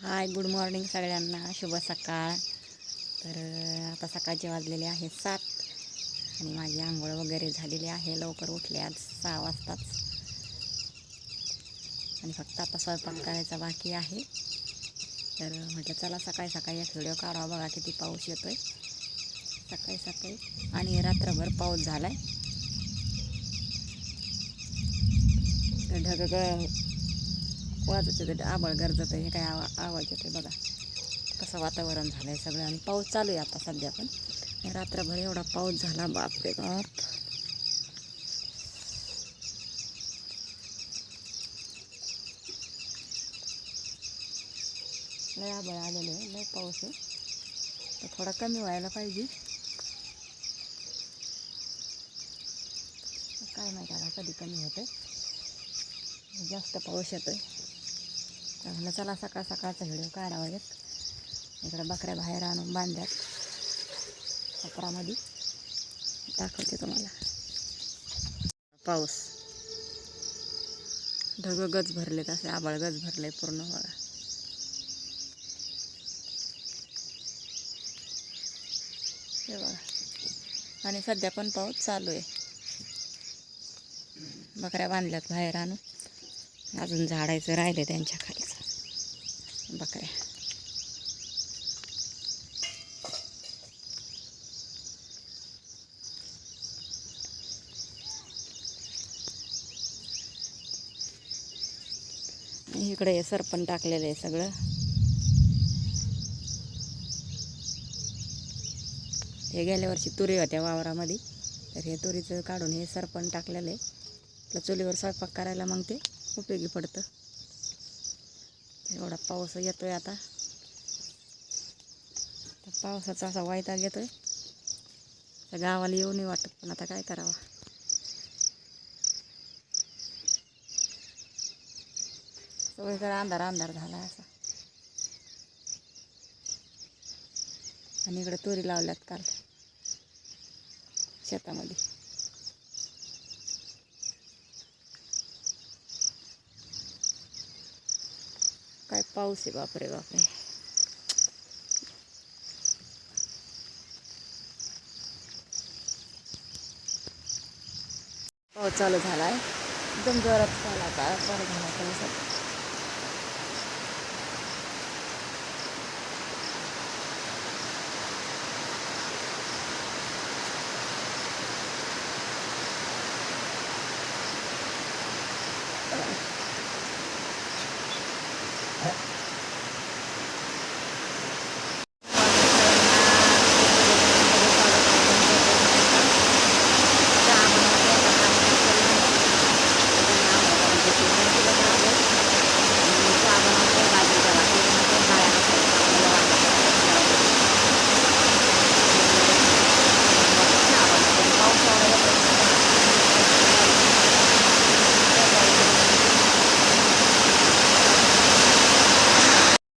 Hi good morning सगळ्यांना. शुभ सकाळ. तर आता सकाळचे वाजलेले आहे सात. आणि माझी आंघोळ वगैरे झालेली आहे. लवकर उठले आज सहा वाजताच. आणि फक्त आता स्वयंपाक करायचा बाकी आहे. तर म्हटलं चला सकाळी सकाळी एक व्हिडिओ काढावा. बघा किती पाऊस येतो आहे सकाळी सकाळी. आणि रात्रभर पाऊस झाला आहे ढग वाजत येते आबळ गरजत हे काय आवा आवाज येते बघा. कसं वातावरण झालं आहे सगळं आणि पाऊस चालू आहे आता सध्या पण. रात्रभर एवढा पाऊस झाला बापरे बाप लय आबळ आलेलं आहे लय पाऊस आहे. तर थोडा कमी व्हायला पाहिजे. काय माहिती आता कधी कमी होतं जास्त पाऊस येतोय. तर म्हणलं चला सकाळ सकाळचा व्हिडिओ काढावा एक. इकडं बकऱ्या बाहेर आणून बांधल्यात. अकरामध्ये दाखवते तुम्हाला. पाऊस. ढग गज भरलेत असे आबाळ गज भरले पूर्ण बघा. हे बघा. आणि सध्या पण पाऊस चालू आहे. बकऱ्या बांधल्यात बाहेर आणून. अजून झाडायचं राहिलं त्यांच्या खालचं. बकऱ्या. इकडे हे सरपण टाकलेलं आहे सगळं. हे गेल्या वर्षी तुरी होत्या वावरामध्ये. तर हे तुरीचं काढून हे सरपण टाकलेलं आहे. चुलीवर स्वयंपाक करायला मग ते. उपयोगी पडतं. एवढा पाऊस येतोय आता. तर पावसाचा असा वायताग आहे तर गावाला येऊ नाही वाटत पण आता काय करावं. सगळीकडे अंधार अंधार झाला असा. आणि इकडे तुरी लावल्यात काल. शेतामध्ये. काय पाऊस आहे बापरे बापरे. पाऊस चालू झाला आहे एकदम जोरात झाला आता बरं झाला पाऊस आता.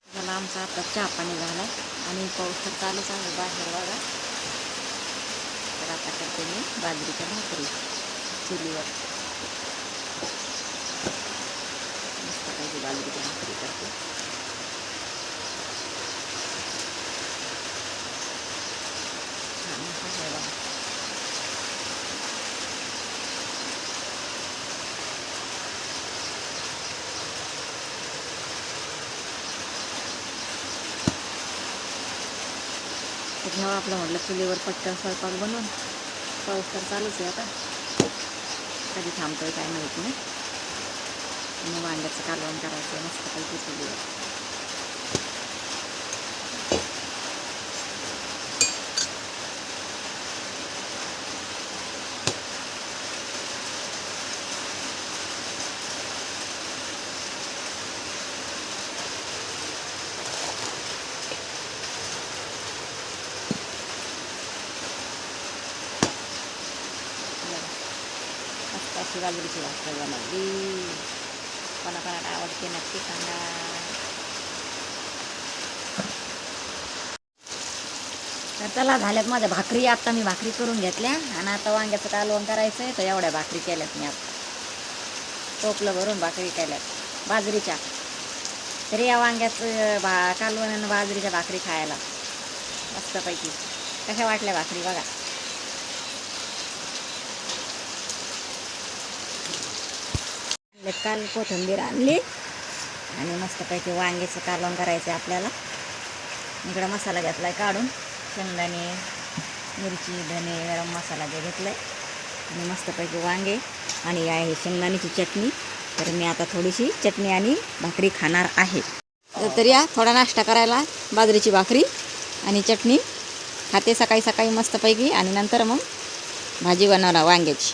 झाला आमचा आता चहा पाणी झाला आणि पाऊस तर चालूच आहे बाहेर बघा. तर आता करते मी बाजरीच्या भाकरी चुलीवर. मस्त पाहिजे बाजरीच्या भाकरी करते छान आहे बघा तर घ्यावा आपला म्हटलं चुलीवर पटकन स्वयंपाक बनवून. पाऊस तर चालूच आहे आता. कधी थांबतोय काय माहीत नाही. मग वांग्याचं कालवण करायचं आहे मस्त पैकी चुलीवर. अशी बाजरीची भाकर बनवली कोणाकोणाला आवडते नक्की सांगा तर चला झाल्यात माझ्या भाकरी आता मी भाकरी करून घेतल्या आणि आता वांग्याचं कालवण करायचं आहे तर एवढ्या भाकरी केल्यात मी आता टोपलं भरून भाकरी केल्यात बाजरीच्या तरी या वांग्याचं भा कालवण आणि बाजरीच्या भाकरी खायला मस्तपैकी कशा वाटल्या भाकरी बघा आणले काल कोथिंबीर आणली. आणि मस्तपैकी वांग्याचं कालवण करायचं आहे आपल्याला. इकडं मसाला घेतला आहे काढून. शेंगदाणे मिरची धने गरम मसाला जे घेतला आहे आणि मस्तपैकी वांगे. आणि आहे शेंगदाण्याची चटणी. तर मी आता थोडीशी चटणी आणि भाकरी खाणार आहे. तर या थोडा नाश्ता करायला बाजरीची भाकरी आणि चटणी. खाते सकाळी सकाळी मस्तपैकी. आणि नंतर मग भाजी बनवणार वांग्याची.